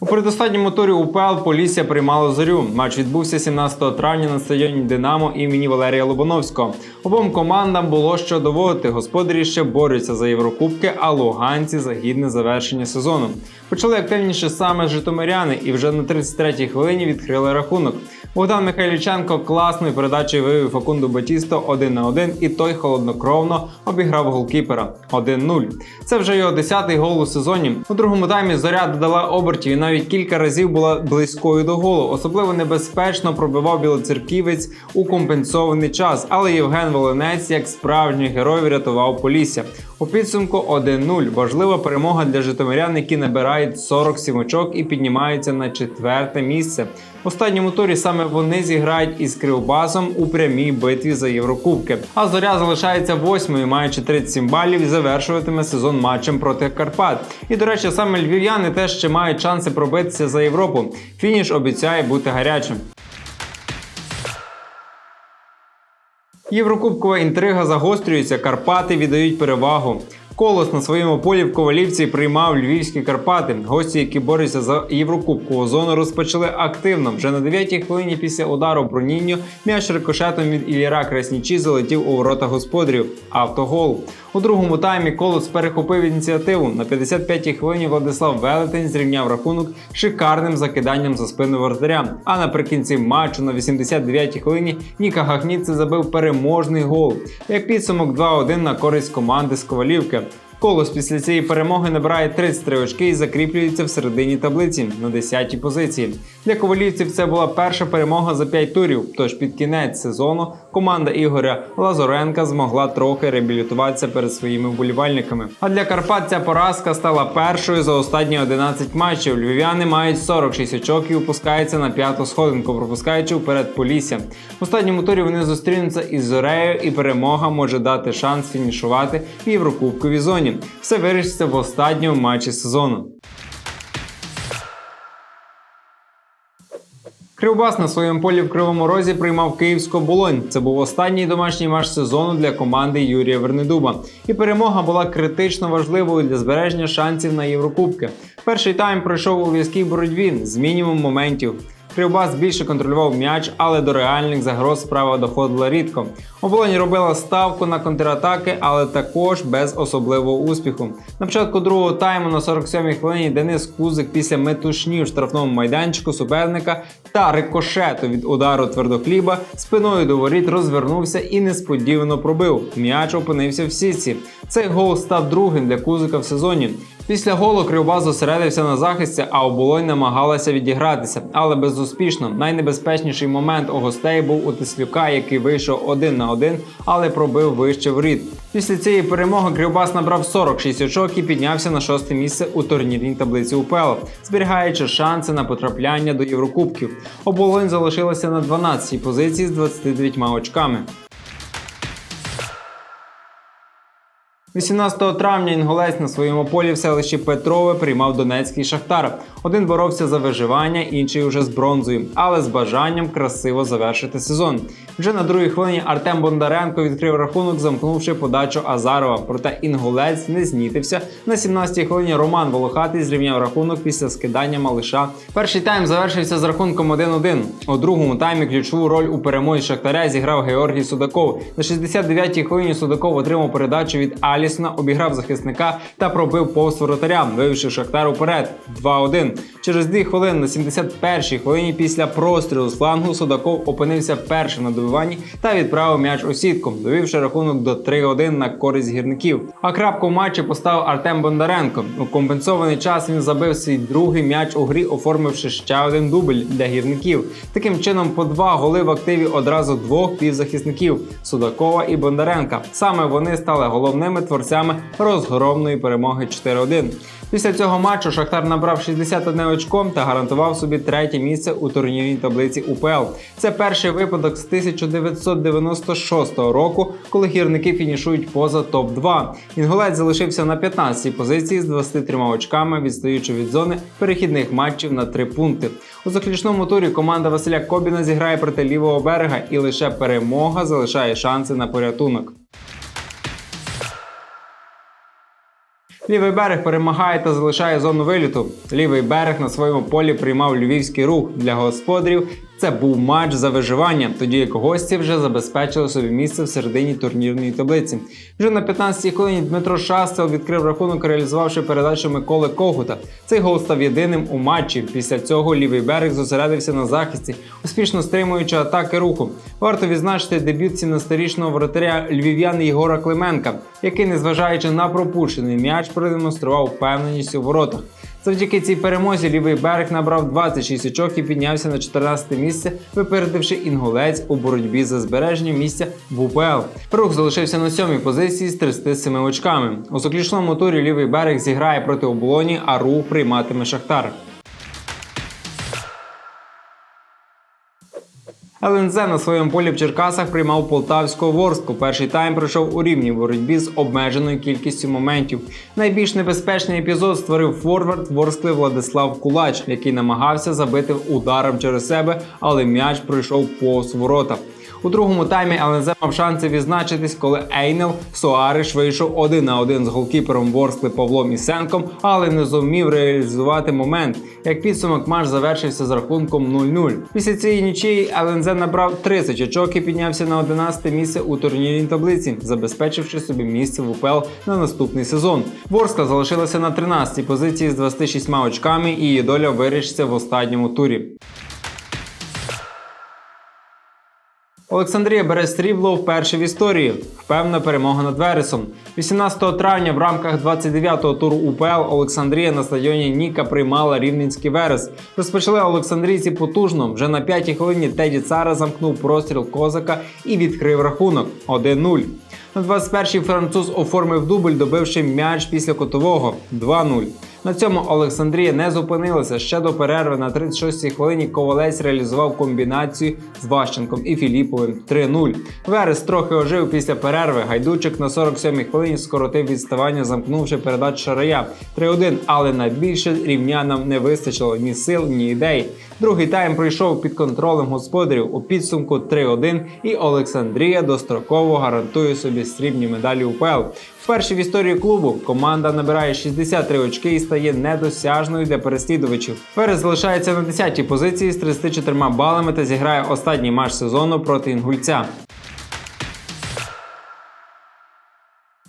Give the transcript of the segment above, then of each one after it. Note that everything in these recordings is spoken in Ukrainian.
У передостанньому турі УПЛ Полісся приймало зорю. Матч відбувся 17 травня на стадіоні Динамо імені Валерія Лобановського. Обом командам було що доводити. Господарі ще борються за Єврокубки, а луганці за гідне завершення сезону. Почали активніше саме житомиряни і вже на 33-й хвилині відкрили рахунок. Богдан Михайліченко класною передачею вивів Факунду Батісто 1 на 1 і той холоднокровно обіграв голкіпера 1-0. Це вже його 10-й гол у сезоні. У другому таймі зоря додала обертів і навіть кілька разів була близькою до голу. Особливо небезпечно пробивав білоцерківець у компенсований час. Але Євген Волонець, як справжній герой, врятував Полісся. У підсумку 1-0. Важлива перемога для житомирян, які набирають 47 очок і піднімаються на четверте місце. В останньому турі саме вони зіграють із Кривбасом у прямій битві за Єврокубки. А зоря залишається восьмою, маючи 37 балів і завершуватиме сезон матчем проти Карпат. І до речі, саме львів'яни теж ще мають шанси пробитися за Європу. Фініш обіцяє бути гарячим. Єврокубкова інтрига загострюється, Карпати віддають перевагу. Колос на своєму полі в Ковалівці приймав львівські Карпати. Гості, які борються за Єврокубкову зону, розпочали активно. Вже на 9-й хвилині після удару Бронінньо м'яч рикошетом від Іліра Краснічі залетів у ворота господарів. Автогол. У другому таймі Колос перехопив ініціативу. На 55-й хвилині Владислав Велетень зрівняв рахунок шикарним закиданням за спину вратаря. А наприкінці матчу на 89-й хвилині Ніка Гахніце забив переможний гол. Як підсумок 2-1 на користь команди з Ковалівки. Колос після цієї перемоги набирає 33 очки і закріплюється в середині таблиці на 10-й позиції. Для ковалівців це була перша перемога за 5 турів. Тож під кінець сезону команда Ігоря Лазоренка змогла трохи реабілітуватися перед своїми вболівальниками. А для Карпат ця поразка стала першою за останні 11 матчів. Львів'яни мають 46 очок і опускаються на п'яту сходинку, пропускаючи вперед Полісся. В останньому турі вони зустрінуться із Зорею, і перемога може дати шанс фінішувати в Єврокубковій зоні. Все вирішиться в останньому матчі сезону. Кривбас на своєму полі в Кривому Розі приймав Київську Болонь. Це був останній домашній матч сезону для команди Юрія Вернедуба. І перемога була критично важливою для збереження шансів на Єврокубки. Перший тайм пройшов у в'язкій боротьбі з мінімум моментів. Кривбас більше контролював м'яч, але до реальних загроз справа доходила рідко. Оболонь робила ставку на контратаки, але також без особливого успіху. На початку другого тайму на 47-й хвилині Денис Кузик після метушні в штрафному майданчику суперника та рикошету від удару твердохліба спиною до воріт розвернувся і несподівано пробив. М'яч опинився в сітці. Цей гол став другим для Кузика в сезоні. Після голу Кривбас зосередився на захисті, а оболонь намагалася відігратися, але безуспішно. Найнебезпечніший момент у гостей був у Тислюка, який вийшов один на один, але пробив вище в рід. Після цієї перемоги Кривбас набрав 46 очок і піднявся на шосте місце у турнірній таблиці УПЛ, зберігаючи шанси на потрапляння до Єврокубків. Оболонь залишилася на 12-й позиції з 29 очками. 18 травня інголець на своєму полі в селищі Петрове приймав Донецький шахтар. Один боровся за виживання, інший уже з бронзою, але з бажанням красиво завершити сезон. Вже на другій хвилині Артем Бондаренко відкрив рахунок, замкнувши подачу Азарова. Проте інголець не знітився. На 17-й хвилині Роман Волохатий зрівняв рахунок після скидання малиша. Перший тайм завершився з рахунком 1-1. У другому таймі ключову роль у перемозі Шахтаря зіграв Георгій Судаков. На 69-й хвилині Судаков отримав передачу від Алісона, обіграв захисника та пробив повз воротаря, вивівши Шахтар уперед 2-1. Через дві хвилини на 71-й хвилині після прострілу з флангу Судаков опинився першим на добиванні та відправив м'яч у сітку, довівши рахунок до 3-1 на користь гірників. А крапку в матчі поставив Артем Бондаренко. У компенсований час він забив свій другий м'яч у грі, оформивши ще один дубль для гірників. Таким чином, по два голи в активі одразу двох півзахисників Судакова і Бондаренка. Саме вони стали головними творцями творцями розгромної перемоги 4-1. Після цього матчу Шахтар набрав 61 очко та гарантував собі третє місце у турнірній таблиці УПЛ. Це перший випадок з 1996 року, коли гірники фінішують поза топ-2. Інгулець залишився на 15-й позиції з 23 очками, відстаючи від зони перехідних матчів на 3 пункти. У заключному турі команда Василя Кобіна зіграє проти лівого берега, і лише перемога залишає шанси на порятунок. Лівий берег перемагає та залишає зону виліту. Лівий берег на своєму полі приймав львівський рух для господарів. Це був матч за виживання, тоді як гості вже забезпечили собі місце в середині турнірної таблиці. Вже на 15-й хвилині Дмитро Шастел відкрив рахунок, реалізувавши передачу Миколи Когута. Цей гол став єдиним у матчі. Після цього лівий берег зосередився на захисті, успішно стримуючи атаки руху. Варто відзначити дебют 17-річного воротаря львів'ян Єгора Клименка, який, незважаючи на пропущений м'яч, продемонстрував впевненість у воротах. Завдяки цій перемозі лівий берег набрав 26 очок і піднявся на 14 місце, випередивши інгулець у боротьбі за збереження місця в УПЛ. Рух залишився на сьомій позиції з 37 очками. У заключному турі лівий берег зіграє проти оболоні, а рух прийматиме Шахтар. ЛНЗ на своєму полі в Черкасах приймав полтавського Ворску. Перший тайм пройшов у рівній боротьбі з обмеженою кількістю моментів. Найбільш небезпечний епізод створив форвард Ворскли Владислав Кулач, який намагався забити ударом через себе, але м'яч пройшов повз ворота. У другому таймі ЛНЗ мав шанси відзначитись, коли Ейнел Соариш вийшов один на один з голкіпером Ворскли Павлом Ісенком, але не зумів реалізувати момент. Як підсумок, матч завершився з рахунком 0-0. Після цієї нічиї ЛНЗ набрав 30 очок і піднявся на 11 місце у турнірній таблиці, забезпечивши собі місце в УПЛ на наступний сезон. Ворскла залишилася на 13-й позиції з 26 очками, і її доля вирішиться в останньому турі. Олександрія бере срібло вперше в історії. Впевнена перемога над Вересом. 18 травня в рамках 29-го туру УПЛ Олександрія на стадіоні Ніка приймала рівненський Верес. Розпочали Олександрійці потужно. Вже на п'ятій хвилині Теді Цара замкнув простріл козака і відкрив рахунок 1-0. На 21-й француз оформив дубль, добивши м'яч після котового 2-0. На цьому Олександрія не зупинилася. Ще до перерви на 36-й хвилині Ковалець реалізував комбінацію з Ващенком і Філіповим 3-0. Верес трохи ожив після перерви. Гайдучик на 47-й хвилині скоротив відставання, замкнувши передачу Шарая 3-1, але на більше рівнянам не вистачило ні сил, ні ідей. Другий тайм пройшов під контролем господарів у підсумку 3-1, і Олександрія достроково гарантує собі срібні медалі УПЛ. Вперше в історії клубу команда набирає 63 очки і стає недосяжною для переслідувачів. Перес залишається на 10-й позиції з 34 балами та зіграє останній матч сезону проти інгульця.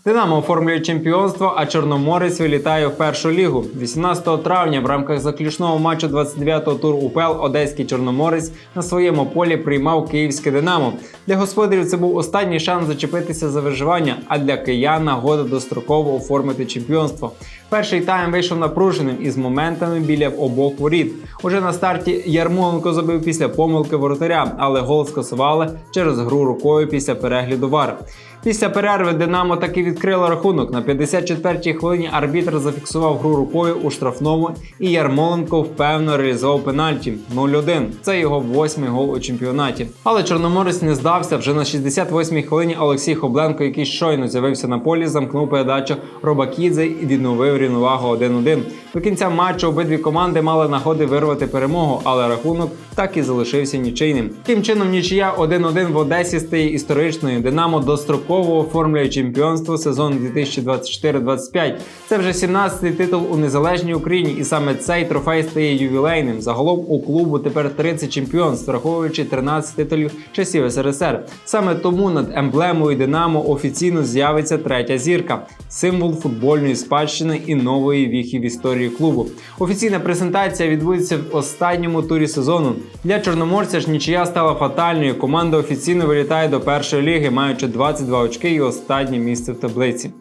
Динамо оформлює чемпіонство, а Чорноморець вилітає в першу лігу. 18 травня в рамках заключного матчу 29-го туру УПЛ Одеський Чорноморець на своєму полі приймав київське Динамо. Для господарів це був останній шанс зачепитися за виживання, а для киян нагода достроково оформити чемпіонство. Перший тайм вийшов напруженим із моментами біля обох воріт. Уже на старті Ярмоленко забив після помилки воротаря, але гол скасували через гру рукою після перегляду вар. Після перерви Динамо таки відкрило рахунок. На 54-й хвилині арбітр зафіксував гру рукою у штрафному, і Ярмоленко впевнено реалізував пенальті 0-1. Це його восьмий гол у чемпіонаті. Але Чорноморець не здався. Вже на 68-й хвилині Олексій Хобленко, який щойно з'явився на полі, замкнув передачу Робакідзе і відновив рівновагу 1-1. До кінця матчу обидві команди мали нагоди вирвати перемогу, але рахунок так і залишився нічийним. Тим чином, нічия 1-1 в Одесі стає історичною. Динамо достроково оформлює чемпіонство сезону 2024-25. Це вже 17-й титул у незалежній Україні, і саме цей трофей стає ювілейним. Загалом у клубу тепер 30 чемпіонств, враховуючи 13 титулів часів СРСР. Саме тому над емблемою Динамо офіційно з'явиться третя зірка символ футбольної спадщини і нової віхи в історії клубу. Офіційна презентація відбудеться в останньому турі сезону. Для чорноморця ж нічия стала фатальною. Команда офіційно вилітає до першої ліги, маючи 22 очки і останнє місце в таблиці.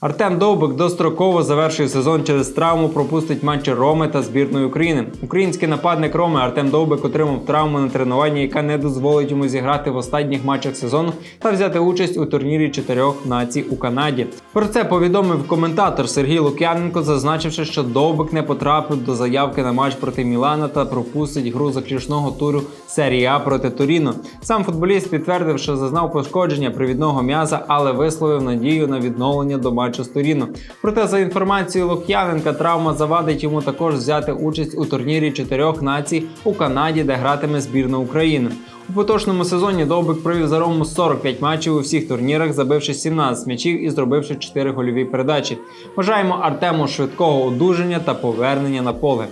Артем Довбик достроково завершує сезон через травму, пропустить матчі Роми та збірної України. Український нападник Роми Артем Довбик отримав травму на тренуванні, яка не дозволить йому зіграти в останніх матчах сезону та взяти участь у турнірі чотирьох націй у Канаді. Про це повідомив коментатор Сергій Лук'яненко, зазначивши, що Довбик не потрапив до заявки на матч проти Мілана та пропустить гру заключного туру серії А проти Торіно. Сам футболіст підтвердив, що зазнав пошкодження привідного м'яза, але висловив надію на відновлення до матчу Торіно. Проте, за інформацією Лук'яненка, травма завадить йому також взяти участь у турнірі чотирьох націй у Канаді, де гратиме збірна України. У поточному сезоні Довбик провів за Рому 45 матчів у всіх турнірах, забивши 17 м'ячів і зробивши 4 гольові передачі. Бажаємо Артему швидкого одужання та повернення на поле.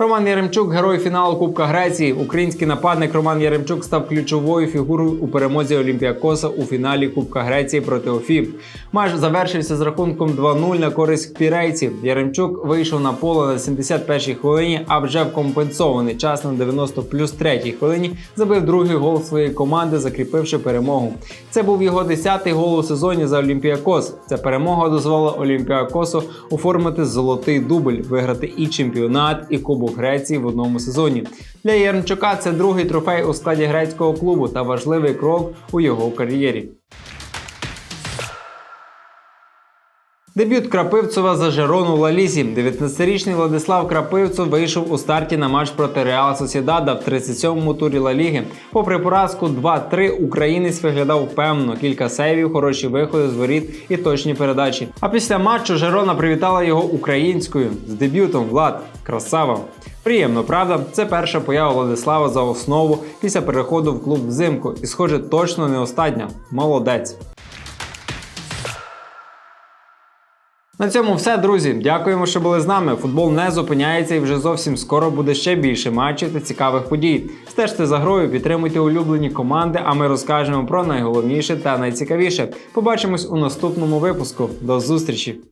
Роман Яремчук, герой фіналу Кубка Греції. Український нападник Роман Яремчук став ключовою фігурою у перемозі Олімпіакоса у фіналі Кубка Греції проти ОФІ. Матч завершився з рахунком 2-0 на користь пірейців. Яремчук вийшов на поле на 71-й хвилині, а вже в компенсований час на 90 плюс 3 хвилині забив другий гол своєї команди, закріпивши перемогу. Це був його 10-й гол у сезоні за Олімпіакос. Ця перемога дозволила Олімпіакосу оформити золотий дубль, виграти і чемпіонат, і Кубок Греції в одному сезоні. Для Ярмчука це другий трофей у складі грецького клубу та важливий крок у його кар'єрі. Дебют Крапивцева за Жерону Лалісі. 19-річний Владислав Крапивцев вийшов у старті на матч проти Реал Сосідада в 37-му турі Ла Ліги. Попри поразку 2-3, українець виглядав впевнено. Кілька сейвів, хороші виходи з воріт і точні передачі. А після матчу Жерона привітала його українською з дебютом Влад. Красава! Приємно, правда? Це перша поява Владислава за основу після переходу в клуб взимку. І, схоже, точно не остання. Молодець. На цьому все, друзі. Дякуємо, що були з нами. Футбол не зупиняється і вже зовсім скоро буде ще більше матчів та цікавих подій. Стежте за грою, підтримуйте улюблені команди, а ми розкажемо про найголовніше та найцікавіше. Побачимось у наступному випуску. До зустрічі!